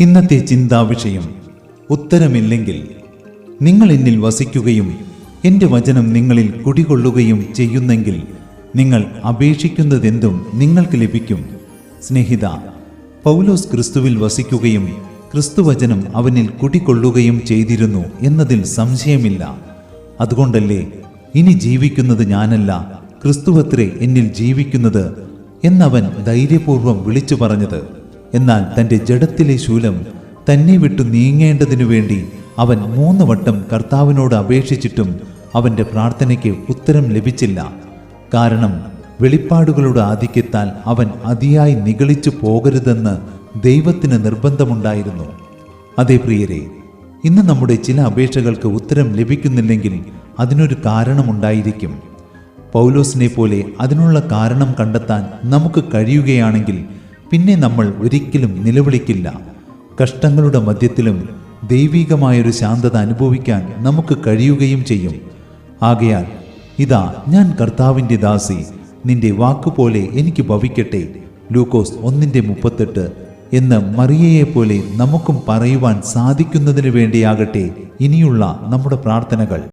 ഇന്നത്തെ ചിന്താ വിഷയം ഉത്തരമില്ലെങ്കിൽ നിങ്ങൾ എന്നിൽ വസിക്കുകയും എന്റെ വചനം നിങ്ങളിൽ കുടികൊള്ളുകയും ചെയ്യുന്നെങ്കിൽ നിങ്ങൾ അപേക്ഷിക്കുന്നതെന്തും നിങ്ങൾക്ക് ലഭിക്കും. സ്നേഹിത പൗലോസ് ക്രിസ്തുവിൽ വസിക്കുകയും ക്രിസ്തുവചനം അവനിൽ കുടികൊള്ളുകയും ചെയ്തിരുന്നു എന്നതിൽ സംശയമില്ല. അതുകൊണ്ടല്ലേ ഇനി ജീവിക്കുന്നത് ഞാനല്ല ക്രിസ്തുവത്രേ എന്നിൽ ജീവിക്കുന്നത് എന്നവൻ ധൈര്യപൂർവം വിളിച്ചു പറഞ്ഞത് എന്നാൽ തന്റെ ജഡത്തിലെ ശൂലം തന്നെ വിട്ടു നീങ്ങേണ്ടതിനു വേണ്ടി അവൻ മൂന്ന് വട്ടം കർത്താവിനോട് അപേക്ഷിച്ചിട്ടും അവന്റെ പ്രാർത്ഥനയ്ക്ക് ഉത്തരം ലഭിച്ചില്ല. കാരണം വെളിപ്പാടുകളുടെ ആധിക്യത്താൽ അവൻ അതിയായി നിഗളിച്ചു പോകരുതെന്ന് ദൈവത്തിന് നിർബന്ധമുണ്ടായിരുന്നു. അതേ പ്രിയരെ ഇന്ന് നമ്മുടെ ചില അപേക്ഷകൾക്ക് ഉത്തരം ലഭിക്കുന്നില്ലെങ്കിൽ അതിനൊരു കാരണമുണ്ടായിരിക്കും. പൗലോസിനെ പോലെ അതിനുള്ള കാരണം കണ്ടെത്താൻ നമുക്ക് കഴിയുകയാണെങ്കിൽ പിന്നെ നമ്മൾ ഒരിക്കലും നിലവിളിക്കില്ല. കഷ്ടങ്ങളുടെ മധ്യത്തിലും ദൈവികമായൊരു ശാന്തത അനുഭവിക്കാൻ നമുക്ക് കഴിയുകയും ചെയ്യും. ആകയാൽ ഇതാ ഞാൻ കർത്താവിന്റെ ദാസി നിന്റെ വാക്കുപോലെ എനിക്ക് ഭവിക്കട്ടെ. ലൂക്കോസ് ഒന്നിന്റെ മുപ്പത്തെട്ട് എന്ന് മറിയയെപ്പോലെ നമുക്കും പറയുവാൻ സാധിക്കുന്നതിന് വേണ്ടിയാകട്ടെ ഇനിയുള്ള നമ്മുടെ പ്രാർത്ഥനകൾ.